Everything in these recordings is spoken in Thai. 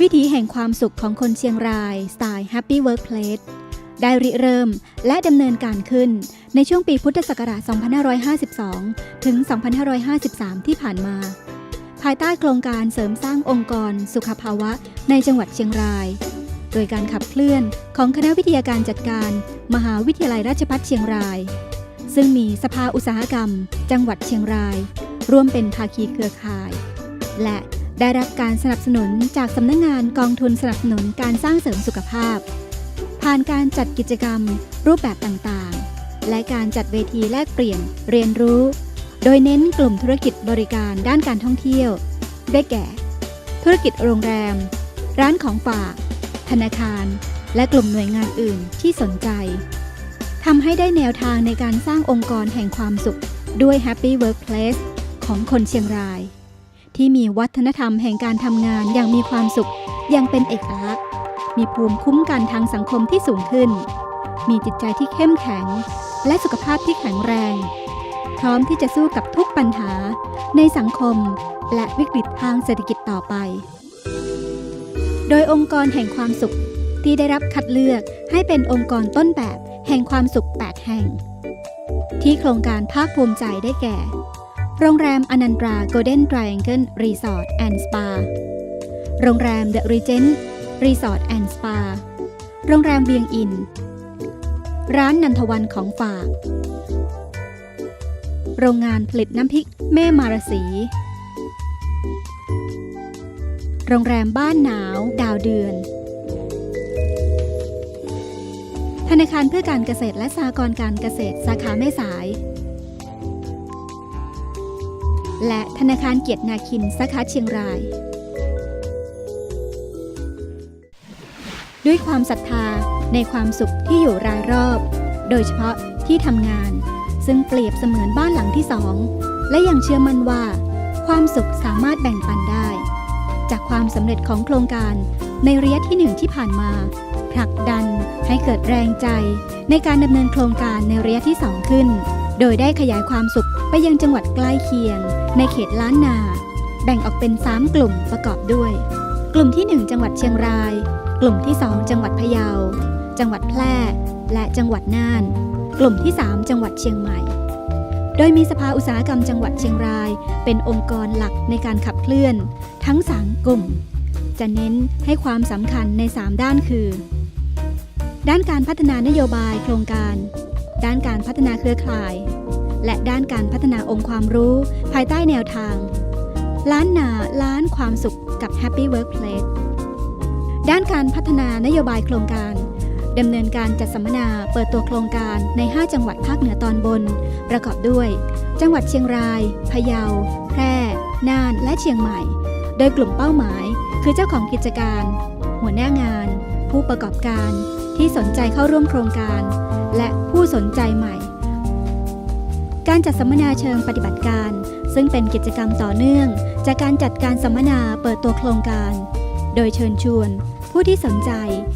วิถีแห่งความสุขของคนเชียงรายสไตล์ Happy Workplace ได้ริเริ่มและดำเนินการขึ้น ในช่วงปีพุทธศักราช 2552 ถึง 2553 ที่ผ่านมา ภายใต้โครงการเสริมสร้างองค์กร สุขภาวะในจังหวัดเชียงราย โดยการขับเคลื่อนของคณะวิทยาการจัดการ มหาวิทยาลัยราชภัฏเชียงราย ซึ่งมีสภาอุตสาหกรรม จังหวัดเชียงราย ร่วมเป็นภาคีเครือข่าย และ ได้รับการสนับสนุนจากสำนักงงานกองทุนสนับสนุนการสร้างเสริมสุขภาพ ผ่านการจัดกิจกรรม รูปแบบต่างๆ และการจัดเวทีแลกเปลี่ยนเรียนรู้ โดยเน้นกลุ่มธุรกิจบริการด้านการท่องเที่ยว ได้แก่ ธุรกิจโรงแรม ร้านของฝาก ธนาคาร และกลุ่มหน่วยงานอื่นที่สนใจทำให้ได้แนวทางในการสร้างองค์กรแห่งความสุขด้วย Happy Workplace ของคนเชียงราย ที่มีวัฒนธรรมแห่งการทำงานอย่างมีความสุขย่างเป็นเอกลักษณ์ มีภูมิคุ้มกันทางสังคมที่สูงขึ้น มีจิตใจที่เข้มแข็ง และสุขภาพที่แข็งแรง พร้อมที่จะสู้กับทุกปัญหา ในสังคมและวิกฤตทางเศรษฐกิจต่อไป โดยองค์กรแห่งความสุขที่ได้รับคัดเลือกให้เป็นองค์กรต้นแบบแห่งความสุข 8 แห่ง ที่โครงการภาคภูมิใจได้แก่ โรงแรมอนันตราโกลเด้น t r แองเกิลรีสอร์ทแอนด์สปา โรงแรมเดอะรีเจนต์รีสอร์ทแอนด์สปา โรงแรมเวียงอิน ร้านนันทวันของฝาก โรงงานผลิตน้ำพริกแม่มารสี โรงแรมบ้านหนาวดาวเดือน ธนาคารเพื่อการเกษตรและสหกรณ์การเกษตรสาขาแม่สาย และธนาคารเกียรตินาคินสาขาเชียงราย ด้วยความศรัทธาในความสุขที่อยู่รายรอบ โดยเฉพาะที่ทำงาน ซึ่งเปรียบเสมือนบ้านหลังที่สอง และยังเชื่อมั่นว่า ความสุขสามารถแบ่งปันได้ จากความสำเร็จของโครงการในระยะที่หนึ่งที่ผ่านมาผลักดันให้เกิดแรงใจในการดำเนินโครงการในระยะที่2ขึ้น โดยได้ขยายความสุขไปยังจังหวัดใกล้เคียง ในเขตล้านนา แบ่งออกเป็น 3 กลุ่มประกอบด้วย กลุ่มที่ 1 จังหวัดเชียงราย กลุ่มที่ 2 จังหวัดพะเยา จังหวัดแพร่ และจังหวัดน่าน กลุ่มที่ 3 จังหวัดเชียงใหม่ โดยมีสภาอุตสาหกรรมจังหวัดเชียงราย เป็นองค์กรหลักในการขับเคลื่อน ทั้ง3กลุ่ม จะเน้นให้ความสำคัญใน 3 ด้านคือ ด้านการพัฒนานโยบายโครงการ ด้านการพัฒนาเครือข่าย และด้านการพัฒนาองค์ความรู้ ภายใต้แนวทาง ล้านนาล้านความสุขกับ Happy Workplace ด้านการพัฒนานโยบายโครงการดำเนินการจัดสัมมนาเปิดตัวโครงการใน 5 จังหวัดภาคเหนือตอนบน ประกอบด้วย จังหวัดเชียงราย พะเยา แพร่ น่าน และเชียงใหม่ โดยกลุ่มเป้าหมาย คือเจ้าของกิจการ หัวหน้างาน ผู้ประกอบการ ที่สนใจเข้าร่วมโครงการ และผู้สนใจใหม่ การจัดสัมมนาเชิงปฏิบัติการ ซึ่งเป็นกิจกรรมต่อเนื่อง จากการจัดการสัมมนาเปิดตัวโครงการ โดยเชิญชวน ผู้ที่สนใจ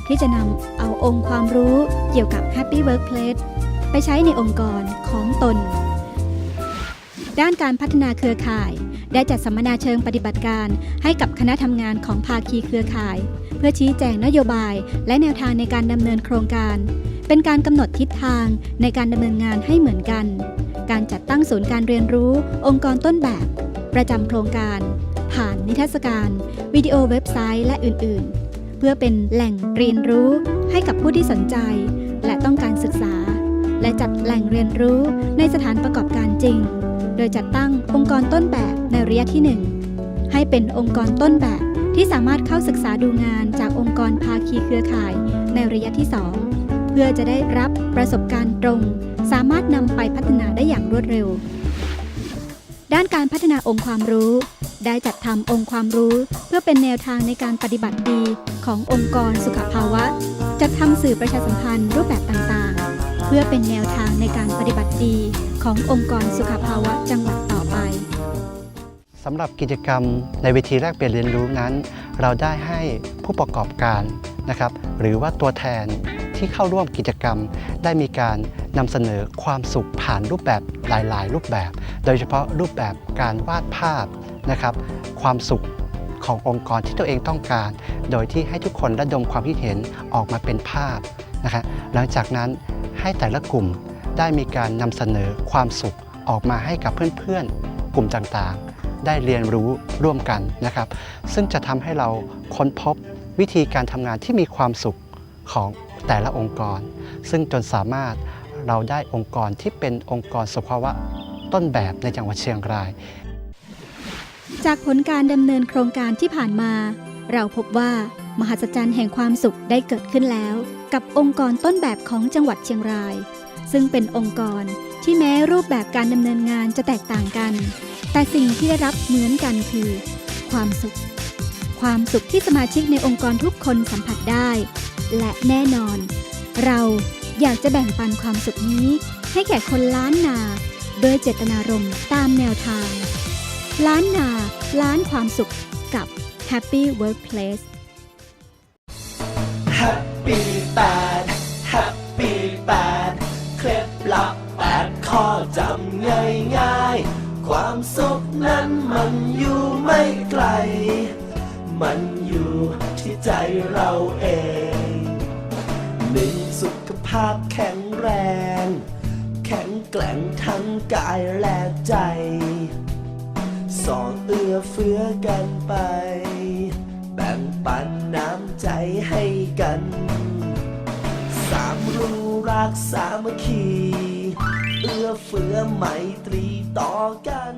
ที่จะนำเอาองค์ความรู้เกี่ยวกับ Happy Workplace ไปใช้ในองค์กรของตน ด้านการพัฒนาเครือข่าย ได้จัดสัมมนาเชิงปฏิบัติการให้กับคณะทำงานของภาคีเครือข่าย เพื่อชี้แจงนโยบายและแนวทางในการดำเนินโครงการ เป็นการกำหนดทิศทางในการดำเนินงานให้เหมือนกัน การจัดตั้งศูนย์การเรียนรู้องค์กรต้นแบบ ประจำโครงการ ผ่านนิทรรศการ วิดีโอเว็บไซต์และอื่นๆ เพื่อเป็นแหล่งเรียนรู้ให้กับผู้ที่สนใจ และต้องการศึกษา และจัดแหล่งเรียนรู้ในสถานประกอบการจริง โดยจัดตั้งองค์กรต้นแบบในระยะที่ 1 ให้เป็นองค์กรต้นแบบที่สามารถเข้าศึกษาดูงานจากองค์กรภาคีเครือข่ายในระยะที่ 2 พื่อจะได้รับประสบการณ์ตรง สามารถนำไปพัฒนาได้อย่างรวดเร็ว ด้านการพัฒนาองค์ความรู้ ได้จัดทำองค์ความรู้ เพื่อเป็นแนวทางในการปฏิบัติดีขององค์กรสุขภาวะ จัดทำสื่อประชาสัมพันธ์รูปแบบต่างๆ เพื่อเป็นแนวทางในการปฏิบัติดีขององค์กรสุขภาวะจังหวัดต่อไปสำหรับกิจกรรมในเวทีแลกเปลี่ยนเรียนรู้นั้น เราได้ให้ผู้ประกอบการนะครับหรือว่าตัวแทน ที่เข้าร่วมกิจกรรม ได้มีการนำเสนอความสุขผ่านรูปแบบหลาย ๆ รูปแบบ โดยเฉพาะรูปแบบการวาดภาพนะครับ ความสุขขององค์กรที่ตัวเองต้องการ โดยที่ให้ทุกคนระดมความคิดเห็นออกมาเป็นภาพนะคะหลังจากนั้นให้แต่ละกลุ่มได้มีการนำเสนอความสุขออกมาให้กับเพื่อน ๆ กลุ่มต่างๆ ได้เรียนรู้ร่วมกันนะครับ ซึ่งจะทำให้เราค้นพบวิธีการทำงานที่มีความสุขของ แต่ละองค์กร ซึ่งจนสามารถเราได้องค์กรที่เป็นองค์กรสภาวะต้นแบบในจังหวัดเชียงราย จากผลการดำเนินโครงการที่ผ่านมา เราพบว่ามหัศจรรย์แห่งความสุขได้เกิดขึ้นแล้ว กับองค์กรต้นแบบของจังหวัดเชียงราย ซึ่งเป็นองค์กรที่แม้รูปแบบการดำเนินงานจะแตกต่างกัน แต่สิ่งที่ได้รับเหมือนกันคือ ความสุข ความสุขที่สมาชิกในองค์กรทุกคนสัมผัสได้ และแน่นอน เราอยากจะแบ่งปันความสุขนี้ ให้แก่คนล้านนา โดยเจตนารมณ์ตามแนวทาง ล้านนา ล้านความสุขกับ Happy Workplace แฮปปี้แปดแฮปปี้แปดเคล็ดลับแปดข้อจำง่ายง่ายๆความสุขนั้นมันอยู่ไม่ไกล มันอยู่ที่ใจเราเอง หนึ่งสุขภาพแข็งแรง แข็งแกร่งทั้งกายและใจ สองเอื้อเฟื้อกันไป แบ่งปันน้ำใจให้กัน สามรู้รักสามัคคี เอื้อเฟื้อไมตรีต่อกัน